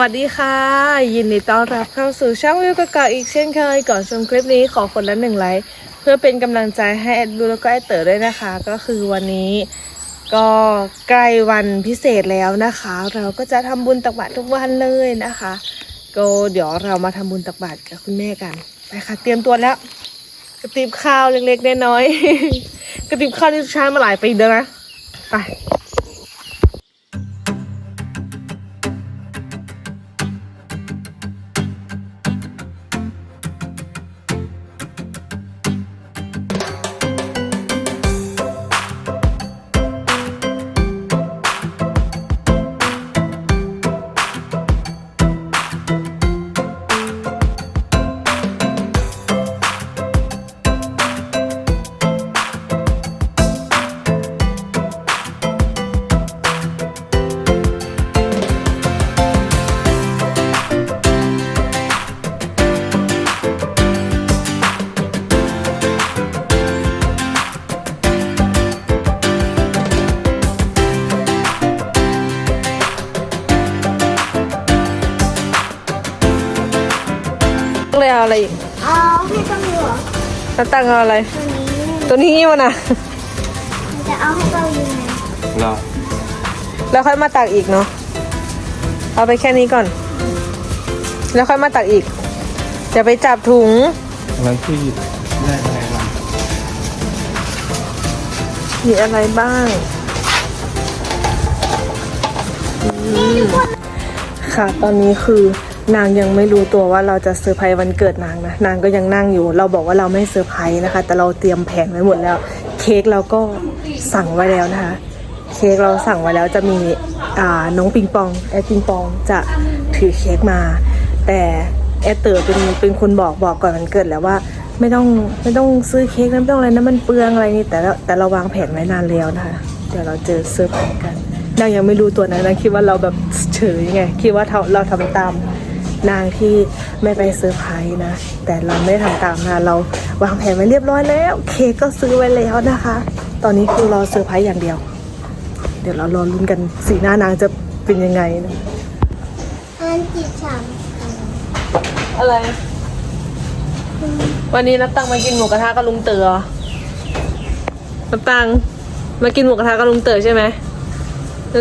วัสดีค่ะ ยินดีต้อนรับเข้าสู่ช่องวิวกะกะอีกเช่นเคย ก่อนชมคลิปนี้ขอคนละหนึ่งไลค์เพื่อเป็นกำลังใจให้แอดดูแล้วก็แอดเต๋อด้วยนะคะ ก็คือวันนี้ก็ใกล้วันพิเศษแล้วนะคะ เราก็จะทำบุญตักบาตรทุกวันเลยนะคะ ก็เดี๋ยวเรามาทำบุญตักบาตรกับคุณแม่กันไปค่ะเตรียมตัวแล้ว กระติบข้าวเล็กๆน้อยๆกระติบข้าวที่ใช้มาหลายปีแล้วนะไป เลยเอาอะไรอีกเอาให้ตำรวจน้าตังเอาอะไร ตัวนี้ตัวนี้มันอะ มันจะเอาให้เราอยู่ไหนเหรอแล้วค่อยมาตักอีกเนาะ เอาไปแค่นี้ก่อน แล้วค่อยมาตักอีกจะไปจับถุงแล้วที่ได้อะไรบ้างมีอะไรบ้างอืมค่ะ ตอนนี้คือ นางยังไม่รู้ตัวว่าเราจะเซอร์ไพรส์วันเกิดนางนะ นางก็ยังนั่งอยู่ เราบอกว่าเราไม่เซอร์ไพรส์นะคะ แต่เราเตรียมแผนไว้หมดแล้ว เค้กเราก็สั่งไว้แล้วนะคะ เค้กเราสั่งไว้แล้วจะมีอ่าน้องปิงปองแอดปิงปองจะถือเค้กมา แต่แอดเตอร์เป็นเป็นคนบอกบอกก่อนวันเกิดแล้วว่าไม่ต้องไม่ต้องซื้อเค้กนะไม่ต้องอะไรนะมันเปลืองอะไรนี่แต่แต่เราวางแผนไว้นานแล้วนะคะเดี๋ยวเราเจอเซอร์ไพรส์กันนางยังไม่รู้ตัวนะนางคิดว่าเราแบบเฉยไงคิดว่าเราเราทำตาม นางที่ไม่ไปเซอร์ไพรส์นะ แต่เราไม่ได้ทำตามนะเราวางแผนไว้เรียบร้อยแล้ว เค้กก็ซื้อไว้แล้วนะคะ ตอนนี้คือรอเซอร์ไพรส์อย่างเดียว เดี๋ยวเรารอลุ้นกันสีหน้านางจะเป็นยังไงนะอันจิตฉ่อะไร วันนี้นับตังมากินหมูกระทะกับลุงเต๋อนับตังมากินหมูกระทะกับลุงเต๋อใช่ไหมเอ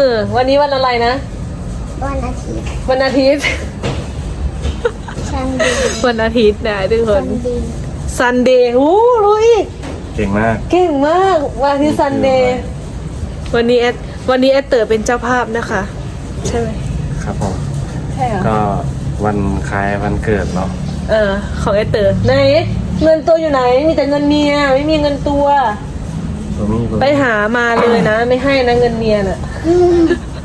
อวันนี้วันอะไรนะำ วันอาทิตย์วันอาทิตย์ชันดีวันอาทิตย์นะทุกคชัน นดีซันเดย์หูรู้อีกเก่งมาก เก่งมากวันอาที่ซันเดย์วันนี้แอดวันนี้แอดเต๋อเป็นเจ้าภาพนะคะ ใช่ไหมครับผม ใช่เหรอ ก็วันคล้ายวันเกิดเนาะเออ ของแอดเต๋อไหน เงินตัวอยู่ไหน มีแต่เงินเมีย ไม่มีเงินตัว ตัวนี้ตัวไปหามาเลยนะ ไม่ให้นะเงินเมียน่ะใครจะ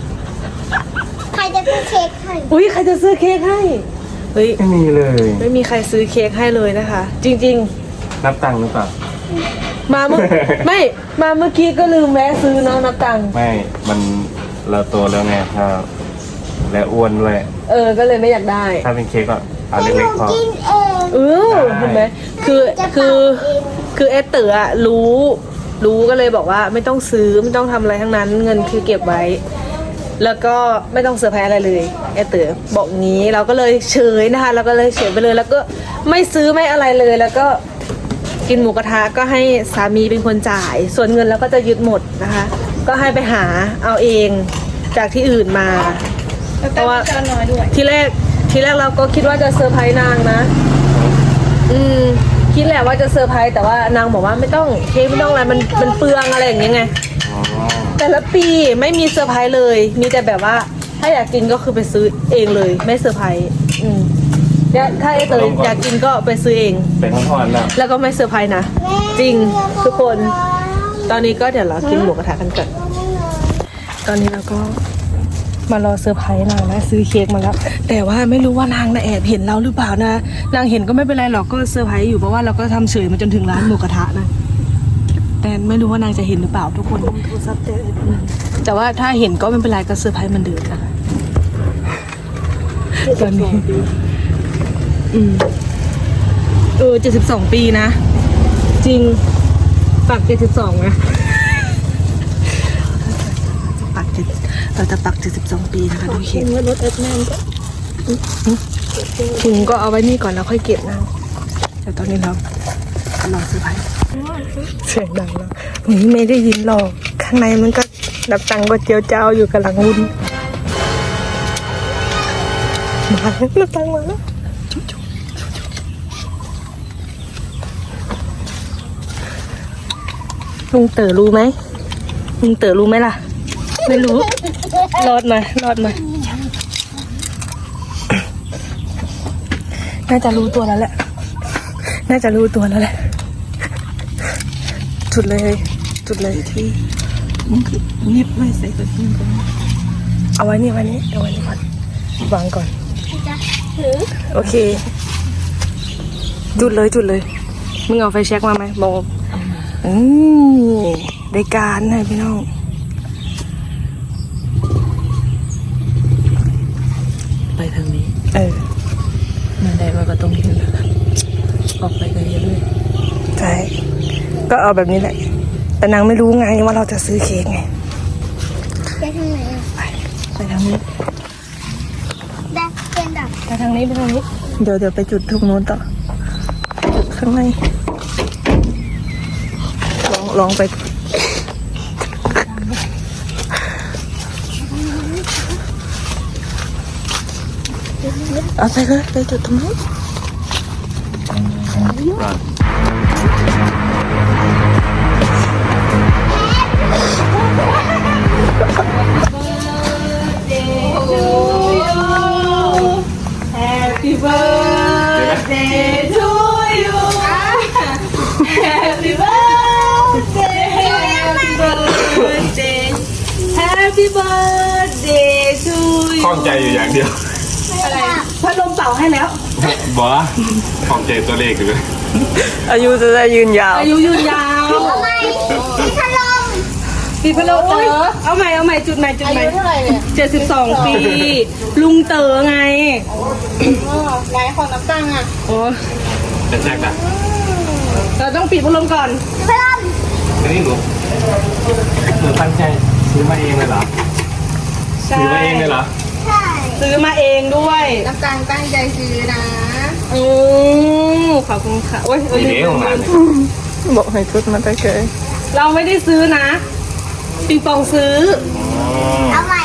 ซื้อเค้กให้อุ้ยใครจะซื้อเค้กให้เฮ้ยไม่มีเลย ไม่มีใครซื้อเค้กให้เลยนะคะ จริง นับตังค์หรือเปล่า ๆ มาเมื่อ ไม่มาเมื่อกี้ก็ลืมแวะซื้อเนาะนับตังค์ไม่ มันเราโตแล้วไงถ้าและอ้วนด้วย เออก็เลยไม่อยากได้ ถ้าเป็นเค้กก็เอาให้หเล็นูกๆพอ กินเอง เออได้เห็นไหมคือจะคือเป่าเอง คือเอสเตอร์อะรู้ รู้ก็เลยบอกว่าไม่ต้องซื้อไม่ต้องทำอะไรทั้งนั้น เงินคือเก็บไว้ แล้วก็ไม่ต้องเซอร์ไพรส์อะไรเลยเอสเตอร์บอกงี้เราก็เลยเฉยนะคะเราก็เลยเฉยไปเลย แล้วก็ไม่ซื้อไม่อะไรเลย แล้วก็กินหมูกระทะก็ให้สามีเป็นคนจ่าย ส่วนเงินเราก็จะยึดหมดนะคะ ก็ให้ไปหาเอาเองจากที่อื่นมา เพราะว่าทีแรกทีแรกเราก็คิดว่าจะเซอร์ไพรส์นางนะ อืมคิดแหละว่าจะเซอร์ไพรส์แต่ว่านางบอกว่าไม่ต้องเค้กไม่ต้องอะไรมันมันเปลืองอะไรอย่างเงี้ยไงอ๋อ แต่ละปีไม่มีเซอร์ไพรส์เลย มีแต่แบบว่า ถ้าอยากกินก็คือไปซื้อเองเลย ไม่เซอร์ไพรส์อืมแล้วถ้าไอเตยอยากกินก็ไปซื้อเอง เป็นทอดๆแล้วแล้วก็ไม่เซอร์ไพรส์นะ จริงทุกคน ตอนนี้ก็เดี๋ยวเรากินหมูกระทะกันก่อนตอนนี้เราก็มารอเซอร์ไพรส์นางนะซื้อเค้กมาแล้ว แต่ว่าไม่รู้ว่านางนะแอบเห็นเราหรือเปล่านะ นางเห็นก็ไม่เป็นไรหรอกก็เซอร์ไพรส์อยู่เพราะว่าเราก็ทำเฉยมาจนถึงร้านหมูกระทะนะแต่ ไม่รู้ว่านางจะเห็นหรือเปล่าทุกคนอืมแต่ว่าถ้าเห็นก็ไม่เป็นไรก็เซอร์ไพรส์เหมันเดิมนะคะตอนนี้ อืม เออเจ็ดสิบสองปีนะ จริงปักเจ็ดสิบสองนะปักเราจะปัก72ปีนะคะทุกเคสรถเอสแมนก็ถุงก็เอาไว้นี่ก่อนแล้วค่อยเก็บนะแต่ตอนนี้เรารอซื้อไผ่ เสียงดังแล้วนี่ไม่ได้ยินหรอก ข้างในมันก็ดับตังก็เจียวเจ้าอยู่กำลังวุ่นมาแล้วนับตังมาแล้วลุงเต๋อรู้ไหมลุงเต๋อรู้ไหมล่ะ ไม่รู้ รอดมารอดมา น่าจะรู้ตัวแล้วแหละ น่าจะรู้ตัวแล้วแหละ จุดเลยจุดเลยที่เงียบไม่ใส่กระตุ้นก่อนเอาไว้นี่ไว้นี่เอาไว้นี่ก่อนวางก่อนจะถือโอเค จุดเลยจุดเลย มึงเอาไฟแช็กมาไหมบอกว่าอืมได้การนะพี่น้องไปทางนี้ เออมันได้มันก็ต้องเห็นแล้วนะออกไปกันเยอะเลยใช่ ก็เอาแบบนี้แหละ แต่นางไม่รู้ไงว่าเราจะซื้อเค้กไงจะทางไหนอะไปทางนี้ได้เป็นดับไปทางนี้ไปทางนี้ เดี๋ยวเดี๋ยวไปจุดทุกโน้นต่อจุดข้างในลองลองไปเอาไปเลยไปจุดตรงนู้น Happy birthday to ข้องใจอยู่อย่างเดียวพัดลมเป่าให้แล้วบอข้องใจตัวเลขอยู่เลย อายุจะได้ยืนยาว อายุยืนยาวทำไมมีพัดลมปีพัดลมเต๋อเอาใหม่เอาใหม่จุดใหม่จุดใหม่เจ็ดสิบสองปี ลุงเต๋อไงไหนของน้ำตังอะโอ้จะแช็กนะเราต้องปิดพัดลมก่อนพัดลมอันนี้หนูหนูตั้งใจซื้อมาเองเลยเหรอใช่ ซื้อมาเองเลยเหรอใช่ซื้อมาเองด้วย น้ำตังตั้งใจซื้อนะ อืมขอบคุณค่ะโอ้ยเออนี่ลืเด้มของลืมันมบอกให้ชุดมาได้เกยเราไม่ได้ซื้อนะปิงปองซื้อเอาใหม่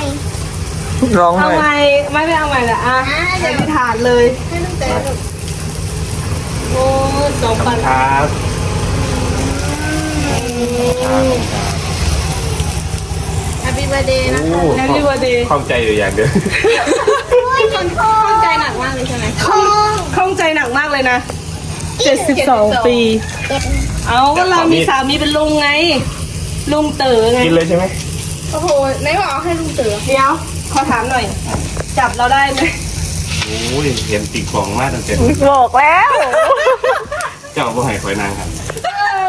ร้องเอาใหม่ใหม่ไม่ไม่เอาใหม่ละอะเดี๋ยวถาดเลยให้น้ำเต๋อโอ้สองพันครับแฮปปี้เบอร์เดย์นะโอ้แฮปปี้วันเดย์ข้องใจอยู่อย่างเดียวอุ้ ยคนท้องใจหนักมากเลยใช่ไหมท้องข้องใจหนักมากเลยนะ 72 ปีเจ็บเอาก็เรามีสามีเป็นลุงไง ลุงเต๋อไง กินเลยใช่ไหมโอ้โหไหนบอกเอาให้ลุงเต๋อเดี๋ยวขอถามหน่อย จับเราได้ไหมโอ้ยเห็นติดของมากตั้งแต่บอกแล้ว เจ้าบ่ให้คอยนางครับ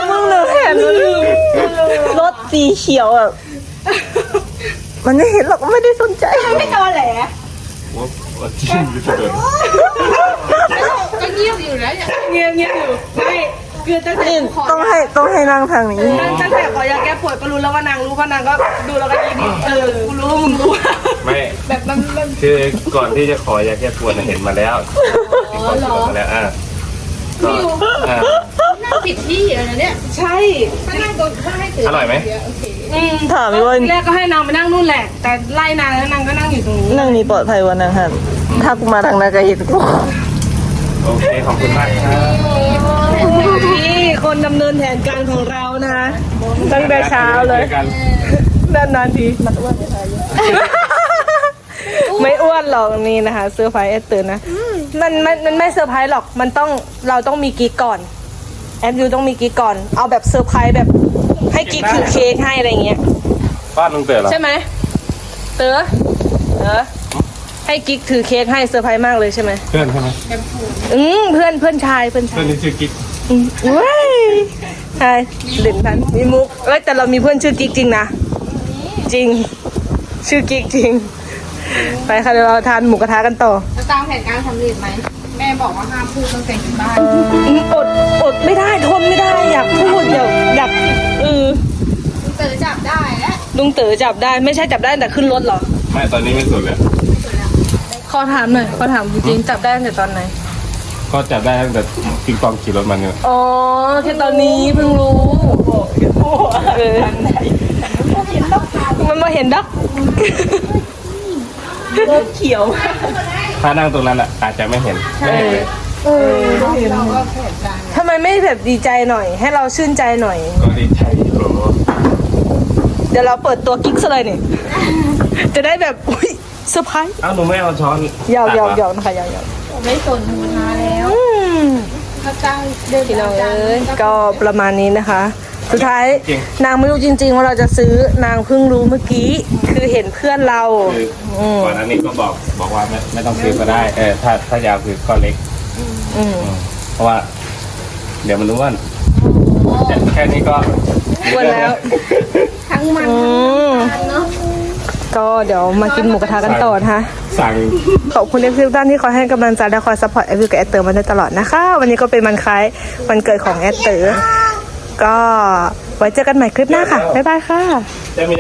มึงเหลือแค่นั้นรถสีเขียวอะมันไม่เห็นหรอกไม่ได้สนใจ ไม่ตอแหล ว่าว่าจิ้มอยู่ตัวเดิมก็เงียบอยู่แล้วเงียบเงียบอยู่ไม่คือตั้งแต่นี่ขอต้องให้ต้องให้นั่งทางนี้ตั้งแต่ขอยาแก้ปวดก็รู้แล้วว่านางรู้ว่านางก็ดูแล้วก็ยิ้มเออกูรู้ว่ามึงรู้ไม่แบบมันมันคือก่อนที่จะขอยาแก้ปวดน่ะเห็นมาแล้วติดของเห็นมาแล้วอะก็อะนั่งผิดที่อยู่นะเนี่ยใช่ถ้านั่งตรงถ้าให้ถืออร่อยไหมอื มถามพี่ว่าทีแรกก็ให้นางไปนั่งนู่นแหละ แต่ไล่นางแล้วนางก็นั่งอยู่ตรงนี้ นั่งนี้ปลอดภัยวันนั้นฮะถ้ากูมาทางนั้นก็เห็นกูโอเคขอบคุณมากครับนี่คนดำเนินแผนการของเรานะตั้งแต่เช้าเลยจอกันนานนานๆทีมันอ้วนไม่ใช่ไม่อ้วนหรอกนี่นะคะเซอร์ไพรส์แอดเตือนนะมันมันมันไม่เซอร์ไพรส์หรอกมันต้องเราต้องมีกิ๊กก่อน แอดยูต้องมีกิ๊กก่อน เอาแบบเซอร์ไพรส์แบบให้กิ๊กถือเค้กให้อะไรอย่างเงี้ยป้าลุงเต๋อเหรอใช่ไหมเต๋อเออให้กิ๊กถือเค้กให้เซอร์ไพรส์มากเลยใช่ไหมเพื่อนใช่ไหมอืมเพื่อนเพื่อนชายเพื่อนชาเพื่อยนที่ชื่อกิ๊กอืมเว้ยใช่เด่นทันมีมุกเอ้ยแต่เรามีเพื่อนชื่อกิ๊กจริงนะจริง ชื่อกิ๊กจริง ไปค่ะเดี๋ยวเราทานหมูกระทะกันต่อ จะตามแผนการสำเร็จไหม แม่บอกว่าห้ามพูดตั้งแต่อยู่บ้านอืมอดอดไม่ได้ทนไม่ได้อยากพูดอยากอยากเออลุงเต๋อจับได้แล้วดลุงเต๋อจับได้ไม่ใช่จับได้แต่ขึ้นรถเหรอ ไม่ตอนนี้ไม่สุดเลยขอถามหน่อยขอถามจริงๆจับได้ตั้งแต่ตอนไหน ก็จับได้ตั้งแต่ปิงปองขี่รถมาเนี่ยอ๋อแค่ตอนนี้เพิ่งรู้เออมันมาเห็นดักรถเขียว ถ้านั่งตรงนั้นอะอาจจะไม่เห็นไม่เห็นเลยทำไมไม่แบบดีใจหน่อย ให้เราชื่นใจหน่อย ก็ดีใจอยู่เดี๋ยวเราเปิดตัวกิ๊กซะเลยเนี่ยจะได้แบบอุ้ยเซอร์ไพรส์เอ้าหนูไม่เอาช้อนยาวตักยาวเหรอยาวนะคะยาวยาวไม่สนหมูท้าแล้วอืม ถ้าจ้างเดินพี่น้องเอ้ยก็ประมาณนี้นะคะ สุดท้ายจริง นางไม่รู้จริง ๆ ว่าเราจะซื้อนางเพิ่งรู้เมื่อกี้ คือเห็นเพื่อนเรา คืออืมก่อนหน้านี้ก็บอกบอกว่าไม่ไม่ต้องซื้อก็ได้เออถ้าถ้ายาวคือก็เล็กอืมอืม เพราะว่า เดี๋ยวมันอ้วนแต่แค่นี้ก็อ้วนแล้ว ทั้งมันอืมทั้งเนาะก็เดี๋ยวมากินหมูกระทะกันต่อนะคะ สั่งขอบคุณเอฟซีทุกท่านที่คอยให้กำลังใจและคอยซัพพอร์ตแอดวิวกับแอดเตอร์มาโดยตลอดนะคะ วันนี้ก็เป็นวันคล้ายวันเกิดของแอดเตอร์ ก็ไว้เจอกันใหม่คลิปหน้าค่ะ บ๊ายบายค่ะจะมี